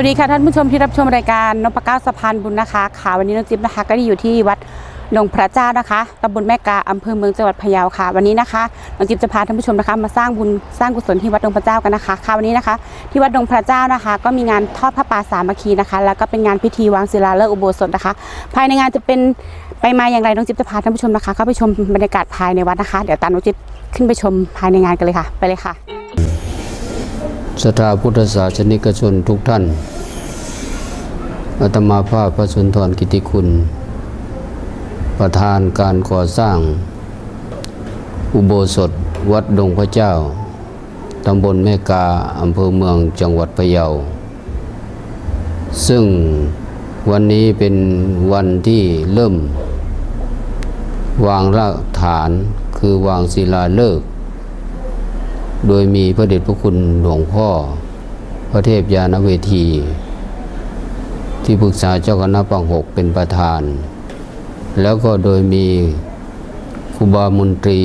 วัสดีค่ะท่านผู้ชมที่รับชมรายการนพเก้าสะพานบุญนะคะค่ะวันนี้น้องจิ๊บนะคะก็ได้อยู่ที่วัดดงพระเจ้านะคะตำบลแม่กาอำเภอเมืองจังหวัดพะเยาค่ะ วันนี้นะคะน้องจิ๊บจะพาท่านผู้ชมนะคะ มาสร้างบุญสร้างกุศลที่วัดดงพระเจ้ากันนะคะค่ะวันนี้นะคะ ที่วัดดงพระเจ้านะคะ ก็มีงานทอดพระป่าสามัคคีนะคะ แล้วก็เป็นงานพิธีวางศิลาฤกษ์อุโบสถนะคะ ภายในงานจะเป็นไปมาอย่างไรน้องจิ๊บจะพาท่านผู้ชมนะคะเข้าไปชมบรรยากาศภายในวัดนะคะ เดี๋ยวตามน้องจิ๊บขึ้นไปชมภายในงานกันเลยค่ะ ไปเลยค่ะสถาพุทธศาสนิกชนทุกท่าน อาตมาภาพพระสุนทรกิติคุณ ประธานการก่อสร้าง อุโบสถวัดดงพระเจ้า ตำบลแม่กา อำเภอเมืองจังหวัดพะเยา ซึ่งวันนี้เป็นวันที่เริ่ม วางรากฐานคือวางศิลาฤกษ์โดยมีพระเดชพระคุณหลวงพ่อ พระเทพยานเวที ที่ปรึกษาเจ้าคณะปังหกเป็นประธาน แล้วก็โดยมีครูบามนตรี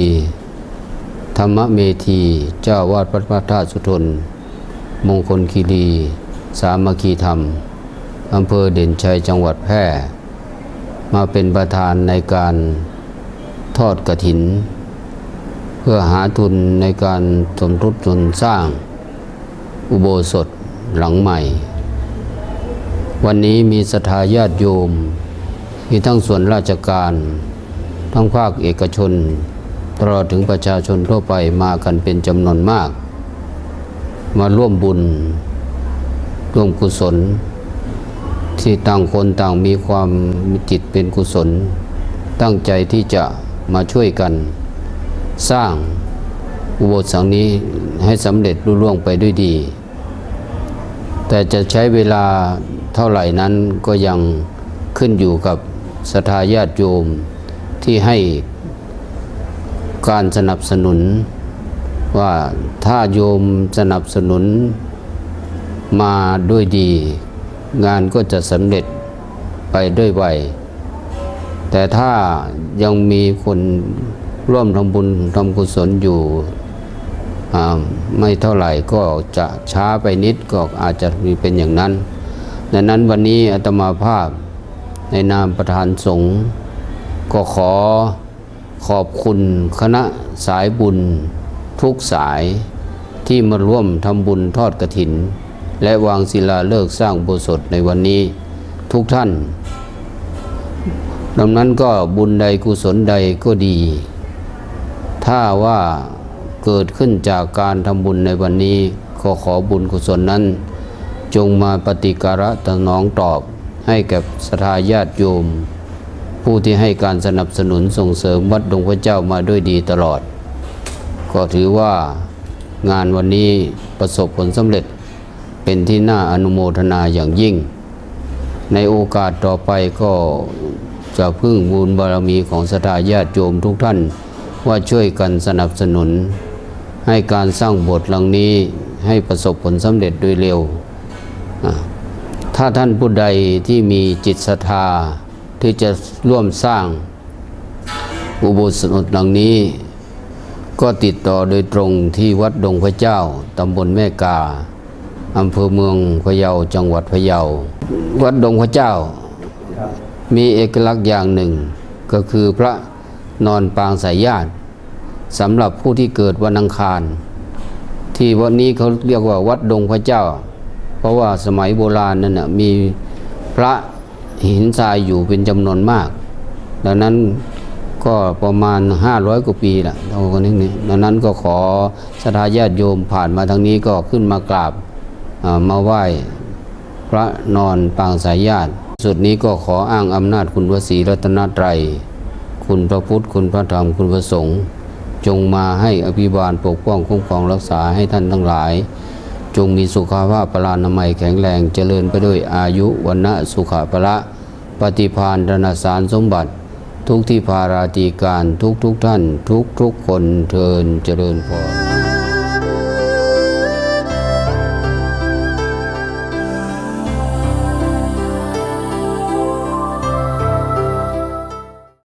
ธรรมเมธี เจ้าวาดพระพระธาตุสุทน มงคลคีรี สามัคคีธรรมอำเภอเด่นชัยจังหวัดแพร่ มาเป็นประธานในการทอดกระถิน เพื่อหาทุนในการสมทบทุนสร้างอุโบสถหลังใหม่ วันนี้มีศรัทธาญาติโยม มีทั้งส่วนราชการ ทั้งภาคเอกชน ตลอดถึงประชาชนทั่วไปมากันเป็นจำนวนมาก มาร่วมบุญ ร่วมกุศล ที่ต่างคนต่างมีความจิตเป็นกุศล ตั้งใจที่จะมาช่วยกัน สร้างอุโบสถหลังนี้ให้สำเร็จรุ่ร่วงไปด้วยดี แต่จะใช้เวลา เท่าไหร่นั้นก็ยังขึ้นอยู่กับศรัทาญาติโยมที่ให้การสนับสนุน ว่าถ้าโยมสนับสนุนมาด้วยดี งานก็จะสำเร็จไปด้วยไวแต่ถ้ายังมีคนร่วมทำบุญทำกุศลอยู่ไม่เท่าไหร่ก็จะช้าไปนิดก็อาจจะมีเป็นอย่างนั้น ดังนั้นวันนี้อาตมาภาพในนามประธานสงฆ์ก็ขอขอบคุณคณะสายบุญทุกสายที่มาร่วมทำบุญทอดกระถิน และวางศิลาฤกษ์สร้างโบสถในวันนี้ทุกท่าน ดังนั้นก็บุญใดกุศลใดก็ดี ถ้าว่าเกิดขึ้นจากการทำบุญในวันนี้ขอขอบุญกุศลนั้น จงมาปฏิการะตนองตอบให้กับสทาญาติโยม ผู้ที่ให้การสนับสนุนส่งเสริมวัดดงพระเจ้ามาด้วยดีตลอด ก็ถือว่างานวันนี้ประสบผลสำเร็จเป็นที่น่าอนุโมทนาอย่างยิ่ง ในโอกาสต่อไปก็จะพึ่งบุญบารมีของสถาญาติโยมทุกท่านว่าช่วยกันสนับสนุน ให้การสร้างโบทหลังนี้ให้ประสบผลสำเร็จโดยเร็ว ถ้าท่านผู้ใดที่มีจิตศรัทธาที่จะร่วมสร้างอุโบสถหลังนี้ ก็ติดต่อโดยตรงที่วัดดงพระเจ้าตำบลแม่กาอำเภอเมืองพะเยาจังหวัดพะเยา วัดดงพระเจ้า มีเอกลักษณ์อย่างหนึ่ง ก็คือพระนอนปางสายญาติสำหรับผู้ที่เกิดวันอังคาร ที่วันนี้เขาเรียกว่าวัดดงพระเจ้า เพราะว่าสมัยโบราณนั่นนะมีพระหินทรายอยู่เป็นจำนวนมาก ดังนั้นก็ประมาณ 500 กว่าปีละเท่ากันนี้ดังนั้นก็ขอสถาญาติโยมผ่านมาทางนี้ก็ขึ้นมากราบมาไหว้พระนอนปางสายญาติ สุดนี้ก็ขออ้างอำนาจคุณวสีรัตนตรัย คุณพระพุทธ คุณพระธรรม คุณพระสงฆ์จงมาให้อภิบาลปกป้องคุ้มครองรักษาให้ท่านทั้งหลาย จงมีสุขภาพพลานามัยแข็งแรงเจริญไปด้วยอายุวันนะสุขภละ ปฏิพานธนสารสมบัติ ทุกที่พาราตีการทุกทุกท่าน ทุกทุกคนเทินเจริญพร